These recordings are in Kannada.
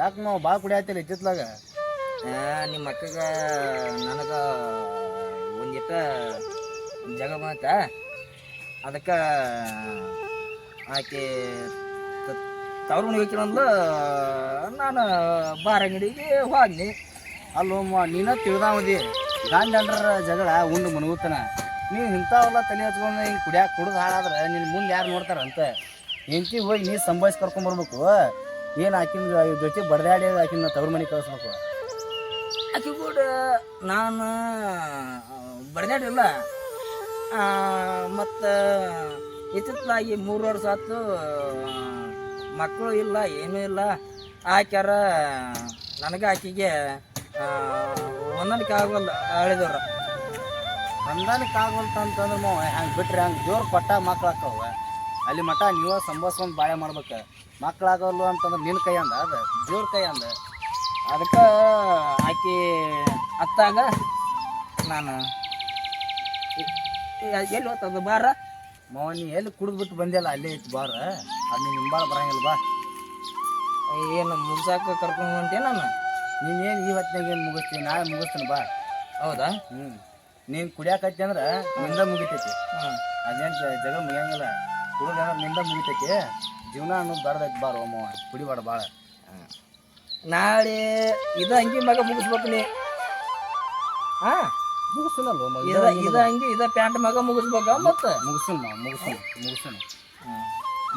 ಯಾಕೆ ನಾವು ಭಾಳ ಕುಡಿಯತ್ತಿಲ್ಲ ಇತ್ತಿತ್ಲಾಗ ನಿಮ್ಮ ಅಕ್ಕಗ ನನಗೆ ಒಂದಿಟ್ಟ ಜಗ ಬಂತ ಅದಕ್ಕೆ ಆಕೆ ತವ್ರ ಮನೆಗೆ ಹೋಗ್ತೀನಂದ್ಲು ನಾನು ಬಾರ್ ಅಂಗಡಿಗೆ ಹೋದ್ನಿ ನೀನು ತಿಳಿದಾವದಿ ಗಾಂಧಿ ಅಂಡ್ರ ಜಗಳ ಉಂಡು ಮನಗುತ್ತಾನ ನೀ ಇಂಥವೆಲ್ಲ ತಲೆ ಹಚ್ಕೊಂಡು ಹಿಂಗೆ ಕುಡಿಯಾಕೆ ಕುಡಿದು ಹಾಳಾದ್ರೆ ನಿನ್ನ ಮುಂದೆ ಯಾರು ನೋಡ್ತಾರಂತ. ಹೆಂಡತಿ ಹೋಗಿ ನೀ ಸಂಭಾಯಿಸಿ ಕರ್ಕೊಂಬರ್ಬೇಕು ಏನು ಆಕಿನ ಜೊತೆ ಬಡದಾಡಿ ಆಕಿನ ತವ್ರ ಮನೆಗೆ ಕಳಿಸ್ಬೇಕು. ಆಕೆ ಕೂಡ ನಾನು ಬಡ್ದಾಡಿಲ್ಲ ಮತ್ತು ಇತ್ತಿತ್ತಲಾಗಿ ಮೂರು ವರ್ಷ ಆಯ್ತು ಮಕ್ಕಳು ಇಲ್ಲ, ಏನೂ ಇಲ್ಲ. ಆಕ್ಯಾರ, ನನಗೆ ಆಕೆಗೆ ಹೊಂದಾಣಿಕೆ ಆಗೋಲ್ಲ ಹೇಳಿದವ್ರು ಹೊಂದಾಣಿಕೆ ಆಗೋಲ್ತ ಅಂತಂದ್ರೆ ನಾವು ಹ್ಯಾಂಗೆ ಬಿಟ್ರೆ ಹಂಗೆ ಜೋರು ಪಟ್ಟ ಮಕ್ಳು ಅಲ್ಲಿ ಮಠ ನೀವ ಸಂಭಾಸ್ಕೊಂಡು ಬಾಳೆ ಮಾಡ್ಬೇಕು. ಮಕ್ಕಳಾಗಲ್ಲ ಅಂತಂದ್ರೆ ನಿನ್ನ ಕೈ ಅಂದ, ಅದು ಜೋರು ಕೈ ಅಂದ. ಅದಕ್ಕೆ ಆಕೆ ಅತ್ತಾಗ, ನಾನು ಎಲ್ಲಿ ಹೋಗ್ತದ ಬಾರ? ಮೌನಿ ಎಲ್ಲಿ ಕುಡಿದ್ಬಿಟ್ಟು ಬಂದಿಲ್ಲ ಅಲ್ಲೇ ಇತ್ತು ಬಾರ. ಅದು ನೀನು ನಿಂಬಾಳ ಬರಂಗಿಲ್ಲ ಬಾ. ಏನು ಮುಗಿಸಾಕ ಕರ್ಕೊಂಡು ಹೊಂಟೆ ನಾನು? ನೀನು ಏನು ಈ ಹೊತ್ತಿನಾಗ ಏನು ಮುಗಿಸ್ತೀನಿ ನಾಳೆ ಮುಗಿಸ್ತೀನಿ ಬಾ. ಹೌದಾ? ಹ್ಞೂ ನೀನು ಕುಡಿಯಾಕತ್ತಿ ಅಂದ್ರೆ ನಿಂದ ಮುಗಿತೈತಿ. ಹಾಂ ಅದೇನು ಜಗ ಮುಗಿಯಂಗಿಲ್ಲ. ಕುಡಿದ್ರೆ ನಿಂದ ಮುಗಿತೈತಿ. ಜೀವನ ಅನ್ನೋದು ಬರ್ದೈತಿ ಬಾರ ಅಮ್ಮವ ಕುಡಿಬಾರ ಭಾಳ ನಾಳೆ ಇದು ಅಂಗಿ ಮಗ ಮುಗಿಸ್ಬೇಕು ನೀ. ಹಾಂ? ಮುಗಿಸ್ತೀನಲ್ಲ ಮಗ ಇದ ಇದ ಅಂಗಿ ಇದ ಪ್ಯಾಂಟ್ ಮಗ ಮುಗಿಸ್ಬೇಕ ಮತ್ತೆ? ಮುಗಿಸ್ತೀನಿ ನಾವು ಮುಗಿಸ್ತೀನಿ ಮುಗಿಸ್ತೀನಿ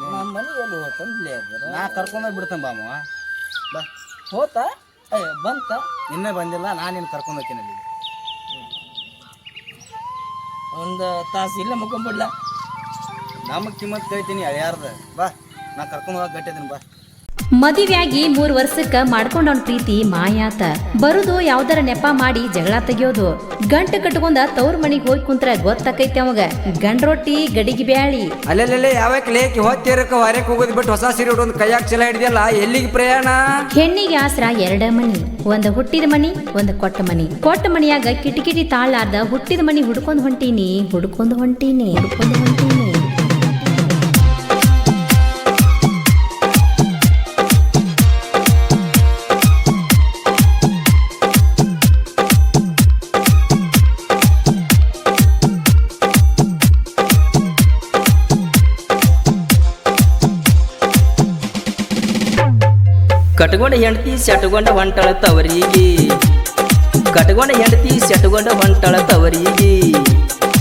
ನಮ್ಮ ಮನೆ ಎಲ್ಲಿ ಹೋತಂದ್ಲಿ ಅದ್ರ? ನಾ ಕರ್ಕೊಂಡೋಗಿ ಬಿಡ್ತೇನೆ ಬಾ ಮಾವ. ಬಾ. ಹೋತ? ಅಯ್ಯ ಬಂತ? ನಿನ್ನೆ ಬಂದಿಲ್ಲ ನಾನು ನಿನ್ನ ಕರ್ಕೊಂಡು ಹೋಗ್ತೀನಿ ಅಲ್ಲಿ ಒಂದು ತಾಸು ಇಲ್ಲೇ ಮುಕ್ಕೊಂಬಿಡ್ಲ ನಮಗೆ ಕಿಮ್ಮತ್ ಕೇಳ್ತೀನಿ ಯಾರ್ದು ಬಾ ನಾ ಕರ್ಕೊಂಡು ಹೋಗಕ್ಕೆ ಗಟ್ಟಿದ್ದೀನಿ ಬಾ. ಮದುವೆಯಾಗಿ ಮೂರ್ ವರ್ಷಕ್ಕ ಮಾಡ್ಕೊಂಡವನ್ ಪ್ರೀತಿ ಮಾಯಾತ. ಬರುದು ಯಾವ್ದಾರ ನೆಪ ಮಾಡಿ ಜಗಳ ತೆಗಿಯೋದು. ಗಂಟು ಕಟ್ಕೊಂಡ ತವ್ರ ಮನಿಗ್ ಹೋಗಿ ಕುಂತ್ರ ಗೊತ್ತಾಕೈತಿ ಅವಾಗ. ಗಂಡ್ ರೊಟ್ಟಿ ಗಡಿಗೆ ಬ್ಯಾಳಿ. ಅಲ್ಲೆಲ್ಲ ಯಾವಾಗ ಲೇಕಿ ವಾರಕ್ಕೆ ಹೋಗೋದು ಬಿಟ್ಟು ಹೊಸ ಸೀರೆ ಒಂದು ಕೈಯಾಗ ಚಲ ಹಿಡಿದಿಲ್ಲ ಎಲ್ಲಿಗೆ ಪ್ರಯಾಣ? ಹೆಣ್ಣಿಗೆ ಆಸ್ರ ಎರಡ ಮನಿ ಒಂದ್ ಹುಟ್ಟಿದ ಮನಿ ಒಂದ್ ಕೊಟ್ಟ ಮನಿ. ಕೊಟ್ಟ ಮನಿಯಾಗ ಕಿಟಕಿಟಿ ತಾಳಾರ್ದ ಹುಟ್ಟಿದ ಮನಿ ಹುಡ್ಕೊಂಡ್ ಹೊಂಟೀನಿ ಹುಡ್ಕೊಂಡ್ ಹೊಂಟೀನಿ ಹುಡ್ಕೊಂಡ್ ಹೊಂಟೀನಿ. ಕಟ್ಕೊಂಡ ಹೆಂಡತಿ ಸೆಟ್ಕೊಂಡ ಹೊಂಟಳ ತವರಿಗೆ. ಕಟ್ಕೊಂಡ ಹೆಂಡತಿ ಸೆಟ್ಕೊಂಡ ಹೊಂಟಳ ತವರಿಗೆ.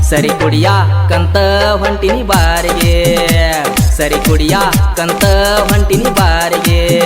ಸರಿ ಕುಡಿಯ ಕಂತ ಹೊಂಟಿನಿ ಬಾರಿಗೆ. ಸರಿ ಕುಡಿಯ ಕಂತ ಹೊಂಟಿನಿ ಬಾರಿಗೆ.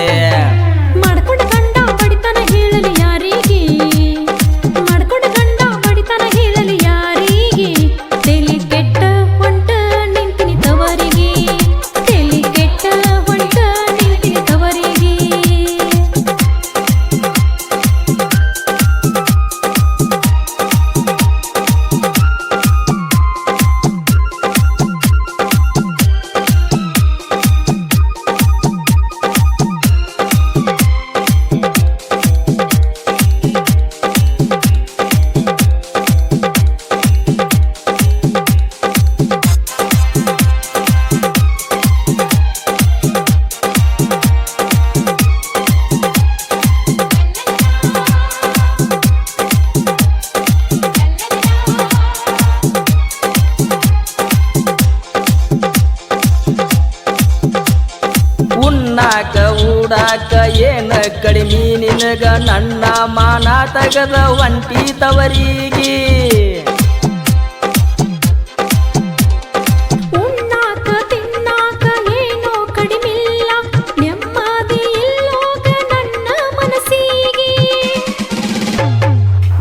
ಏನ ಕಡಿಮೆ ನಿನಗ ನನ್ನ ಮಾನ ತಗದ ಒಂಟಿ ತವರಿಗೆ.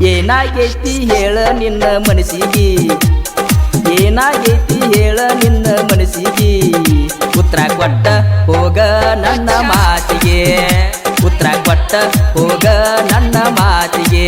ಏನಾಗೈತಿ ಹೇಳ ನಿನ್ನ ಮನಸ್ಸಿಗೆ. ಏನಾಗೈತಿ ಹೇಳ ನಿನ್ನ ಮನಸ್ಸಿಗೆ. ಉತ್ತರ ಕೊಟ್ಟ ಹೋಗ ನನ್ನ ಮಾತಿಗೆ. ಉತ್ತರ ಕೊಟ್ಟ ಹೋಗ ನನ್ನ ಮಾತಿಗೆ.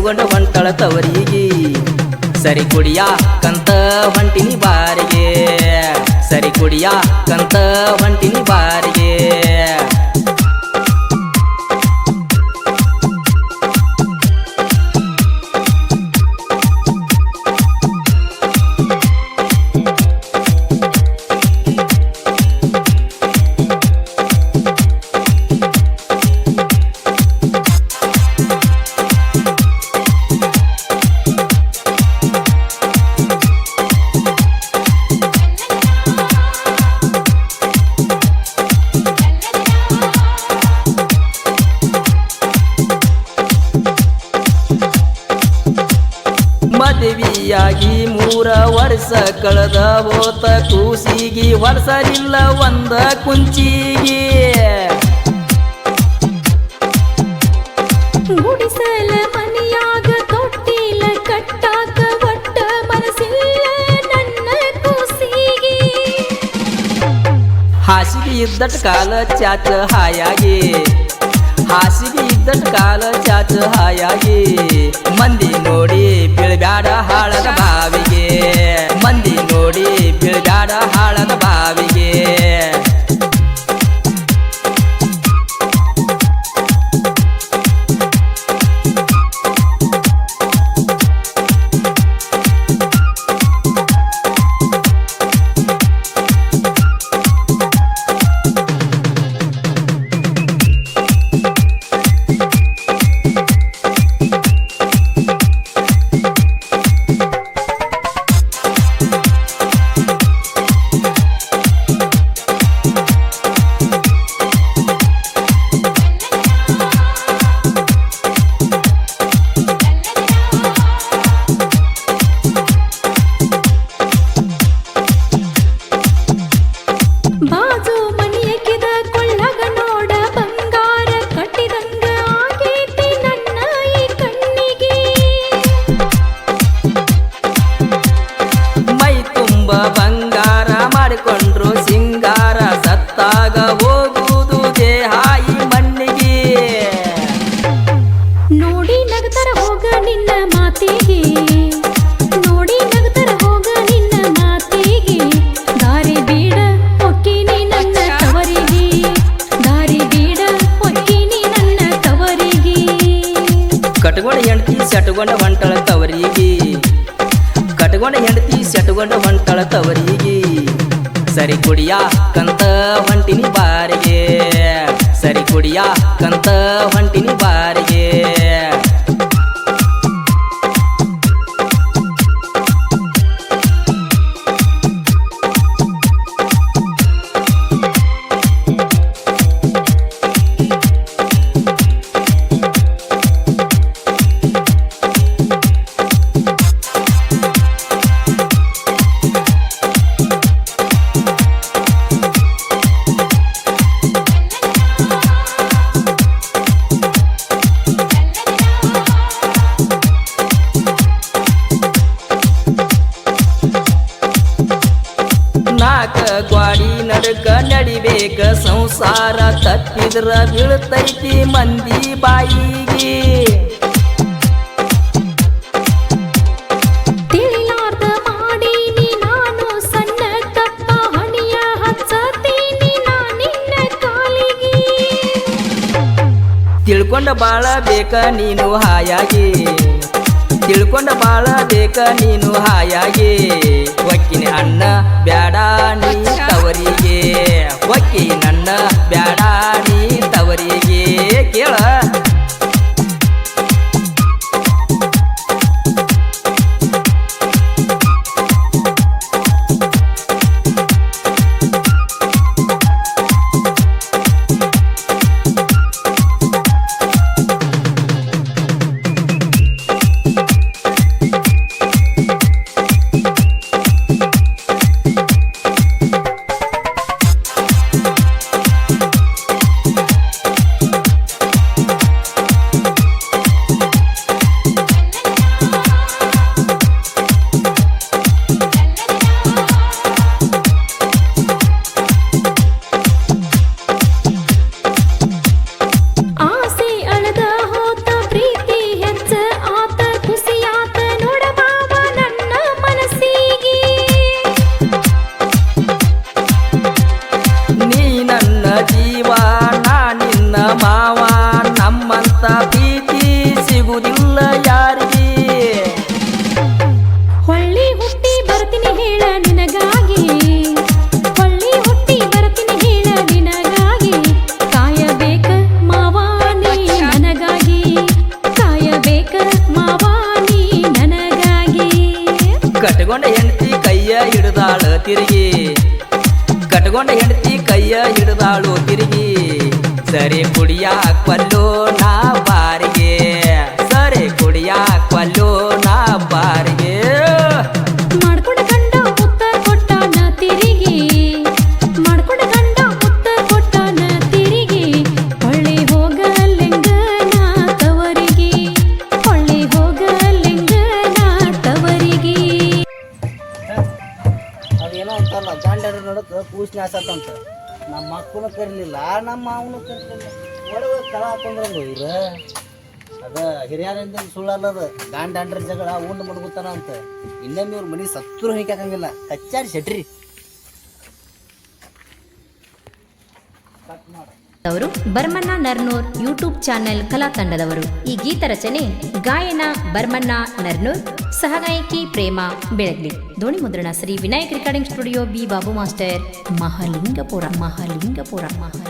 ಸೆಟ್ಕೊಂಡ ಹೊಂಟಳ ತವರಿಗೆ. ಸರಿ ಕುಡಿಯ ಕಂತ ಹೊಂಟಿನಿ ಬಾರಿಗೆ. ಸರಿ ಕುಡಿಯ ಕಂತ ಹೊಂಟಿನಿ ಬಾರಿಗೆ. ಹೋತ ಕೂಸಿಗಿ ಹೊರಸರಿಲ್ಲ ಒಂದ ಕುಂಚಿಗಿ. ಗುಡಿಸಲ ಮನೆಯಾಗ ತೊಟ್ಟಿಲ ಕಟ್ಟಾಕ ಒಟ್ಟ ಮನಸ್ಸಿಲ್ಲ ನನ್ನ ಕೂಸಿಗಿ. ಹಾಸಿಗೆ ಇದ್ದಟ್ ಕಾಲ ಚಾಚ ಹಾಯಾಗಿ. ಹಾಸಿಗೆ ಇದ್ದಟ್ ಕಾಲ ಚಾಚ ಹಾಯಾಗಿ. ಮಂದಿ ನೋಡಿ ಬೀಳ್ಬ್ಯಾಡ ಹಾಳದ ಬಾವಿಗೆ. ಮಂದಿ ನೋಡಿ ಬೀಳ್ಬ್ಯಾಡ ಹಾಳದ ಸೆಟ್ಕೊಂಡ ಹೊಂಟಳ ತವರಿಗೆ ಸರಿ ಕುಡಿಯ ಕಂತ ಹೊಂಟಿನಿ ಬಾರಿಗೆ. ಸರಿ ಕುಡಿಯ ಕಂತ ಹೊಂಟಿನಿ ನಡಿಬೇಕ ಸಂಸಾರ ತಪ್ಪಿದ್ರ ಬೀಳ್ತೈತಿ ಮಂದಿ ಬಾಯಿಗೆ. ತಿಳ್ಕೊಂಡ ಬಾಳ ಬೇಕ ನೀನು ಹಾಯಾಗಿ. ತಿಳ್ಕೊಂಡ ಬಾಳ ಬೇಕ ನೀನು ಹಾಯಾಗಿ. ಒಕ್ಕಿನ ಅಣ್ಣ ಬ್ಯಾಡ ನೀ ತವರಿಗೆ. ಹೊಕ್ಕಿ ನನ್ನ ಬ್ಯಾಡ ನೀ ತವರಿಗೆ. ಕೇಳ ಕಟ್ಕೊಂಡ ಹೆಂಡತಿ ಕೈಯ ಹಿಡ್ದಾಳ ತಿರುಗಿ. ಕಟ್ಕೊಂಡ ಹೆಂಡತಿ ಕೈಯ ಹಿಡಿದಾಳು ತಿರುಗಿ. ಸರಿ ಕುಡಿಯಾಕ್ವಲ್ಲೋ ನಾಸತ್ತಂತ ನಮ್ಮ ಮಕ್ಕಳು ಕರೀಲಿಲ್ಲ, ನಮ್ಮ ಮಾವನು ಕರೀಲಿಲ್ಲ. ಒಳಗೆ ಕಳ ಹಾಕೊಂಡ್ರಂಗ ಇವ್ರ. ಅದ ಹಿರಿಯರಿಂದ ಸುಳ್ಳಲ್ಲದ ಗಂಡ ಜಗಳ, ಉಂಡು ಮಡ್ಗುತ್ತಾನ ಅಂತ. ಇನ್ನೊಮ್ಮೆ ಇವ್ರ ಮನೆ ಸತ್ರು ಹಾಕಂಗಿಲ್ಲ ಕಚ್ಚಾರಿ ಶೆಟ್ರಿ. ಅವರು ಬರ್ಮಣ್ಣ ನರ್ನೂರ್ ಯೂಟ್ಯೂಬ್ ಚಾನೆಲ್ ಕಲಾ ತಂಡದವರು ಈ ಗೀತ ರಚನೆ ಗಾಯನ ಬರ್ಮಣ್ಣ ನರ್ನೂರ್ ಸಹಗಾಯಕಿ ಪ್ರೇಮ ಬೆಳಗ್ಲಿ. ಧ್ವನಿ ಮುದ್ರಣ Shri Vinayak recording studio B Babu master. Mahalingapur Mahalingapur Mahaling